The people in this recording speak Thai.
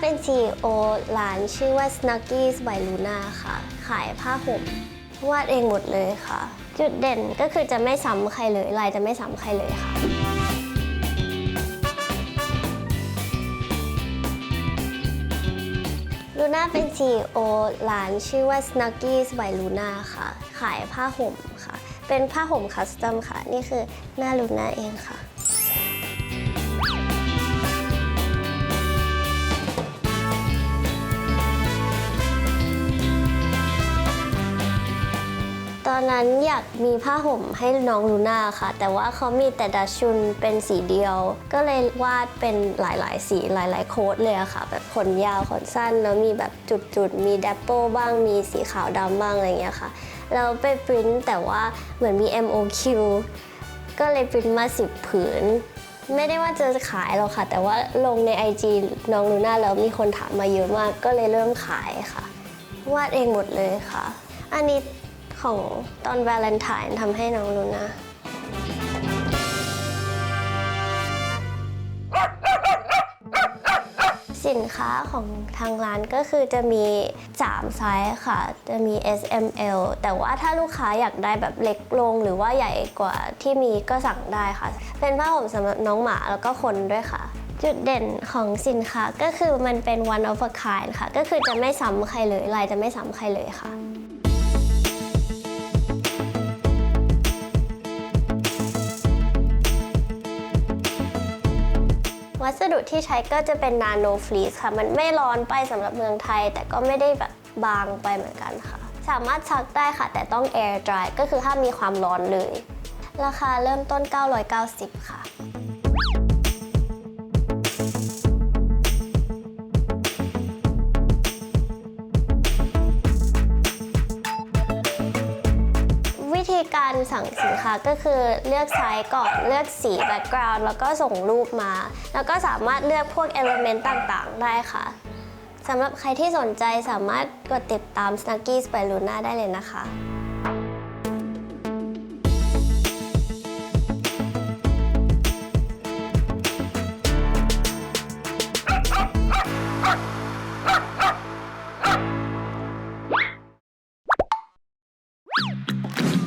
เป็น CEO ร้านชื่อว่า Snuggies by Luna ค่ะ ขายผ้าห่มวาดเองหมดเลยค่ะ จุดเด่นก็คือจะไม่ซ้ำใครเลยลายจะไม่ซ้ำใครเลยค่ะ ลูน่าเป็น CEO ร้านชื่อว่า Snuggies by Luna ค่ะ ขายผ้าห่มค่ะ เป็นผ้าห่มคัสตอมค่ะ นี่คือหน้าลูน่าเองค่ะ นั้นอยากมีผ้าห่มให้น้องลูน่าค่ะ แต่ว่าเขามีแต่ดัชชุนเป็นสีเดียว ก็เลยวาดเป็นหลาย ๆ สีหลาย ๆ โค้ดเลยอะค่ะ แบบขนยาวขนสั้นแล้วมีแบบจุด ๆ มีดับเบิลบ้างมีสีขาวดำบ้างอะไรเงี้ยค่ะแล้วไปปริ้นแต่ว่าเหมือนมี MOQ ก็เลยปริ้นมาสิบผืน ไม่ได้ว่าจะขายหรอกค่ะ แต่ว่าลงใน IG น้องลูน่าแล้วมีคนถามมาเยอะมากก็เลยเริ่มขายค่ะ วาดเองหมดเลยค่ะ อันนี้ ของตอนวาเลนไทน์ทำให้น้องลูน่าสินค้าของทางร้านก็คือจะมี 3 ไซส์ค่ะ จะมี S M L แต่ว่าถ้าลูกค้าอยากได้แบบเล็กลงหรือว่าใหญ่กว่าที่มีก็สั่งได้ค่ะ เป็นผ้าห่มสำหรับน้องหมาแล้วก็คนด้วยค่ะจุดเด่นของสินค้าก็คือมันเป็น one of a kind ค่ะ ก็คือจะไม่ซ้ำใครเลยลายจะไม่ซ้ำใครเลยค่ะ วัสดุที่ใช้ก็จะเป็นนาโนฟลีสค่ะ มันไม่ร้อนไปสำหรับเมืองไทย แต่ก็ไม่ได้แบบบางไปเหมือนกันค่ะ สามารถซักได้ค่ะ แต่ต้อง air dry ก็คือห้ามมีความร้อนเลย ราคาเริ่มต้น 990 ค่ะ ธีการสั่งสินค้าก็คือเลือกไซส์ก่อนเลือกสีแบ็กกราวด์แล้วก็ส่งรูปมา แล้วก็สามารถเลือกพวกเอลเมนต์ต่างๆ ได้ค่ะสำหรับใครที่สนใจสามารถกดติดตาม Snuggies by Luna ได้เลยนะคะ